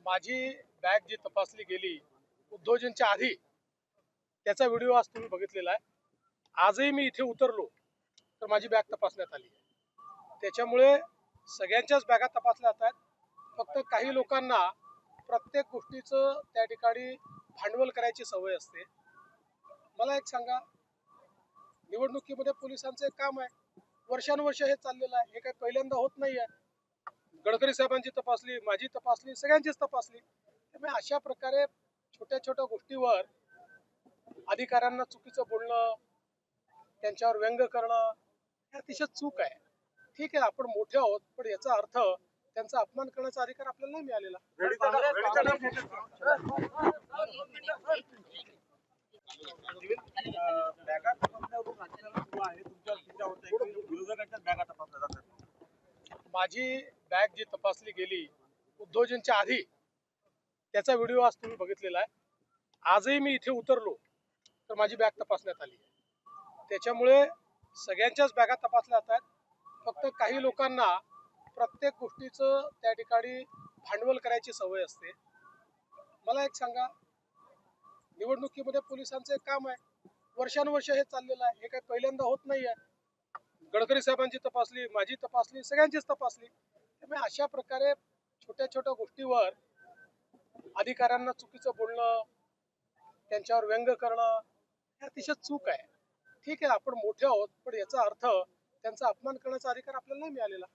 माझी बॅग जी तपासली गेली उद्योजनच्या आधी त्याचा व्हिडिओ आज तुम्ही बघितलेला आहे. आजही मी इथे उतरलो तर माझी बॅग तपासण्यात आली त्याच्यामुळे सगळ्यांच्याच बॅगा तपासल्या जात फक्त काही लोकांना प्रत्येक गोष्टीचं त्या ठिकाणी भांडवल करायची सवय असते. मला एक सांगा निवडणुकीमध्ये पोलिसांचं एक काम आहे. वर्षानुवर्ष हे चाललेलं आहे. हे काही पहिल्यांदा होत नाही आहे गडकरी साहेबांची तपासली माझी तपासली सगळ्यांचीच तपासली. त्यामुळे अशा प्रकारे छोट्या छोट्या गोष्टीवर अधिकाऱ्यांना चुकीचं बोलणं त्यांच्यावर व्यंग करणं हे अतिशय चूक आहे. ठीक आहे आपण मोठे आहोत पण याचा अर्थ त्यांचा अपमान करण्याचा अधिकार आपल्याला नाही मिळालेला. माझी बॅग जी तपासली गेली उद्धवजींच्या आधी त्याचा व्हिडिओ आज तुम्ही बघितलेला आहे. आजही मी इथे उतरलो तर माझी बॅग तपासण्यात आली त्याच्यामुळे सगळ्यांच्याच बॅगा तपासल्या जातात फक्त काही लोकांना प्रत्येक गोष्टीचं त्या ठिकाणी भांडवल करायची सवय असते. मला एक सांगा निवडणुकीमध्ये पोलिसांचं एक काम आहे. वर्षानुवर्ष हे चाललेलं आहे. हे काही पहिल्यांदा होत नाही आहे गडकरी साहेबांची तपासली माझी तपासली सगळ्यांचीच तपासली. त्यामुळे अशा प्रकारे छोट्या छोट्या गोष्टीवर अधिकाऱ्यांना चुकीचं बोलणं त्यांच्यावर व्यंग करणं हे अतिशय चूक आहे. ठीक आहे आपण मोठे आहोत पण याचा अर्थ त्यांचा अपमान करण्याचा अधिकार आपल्याला नाही मिळालेला.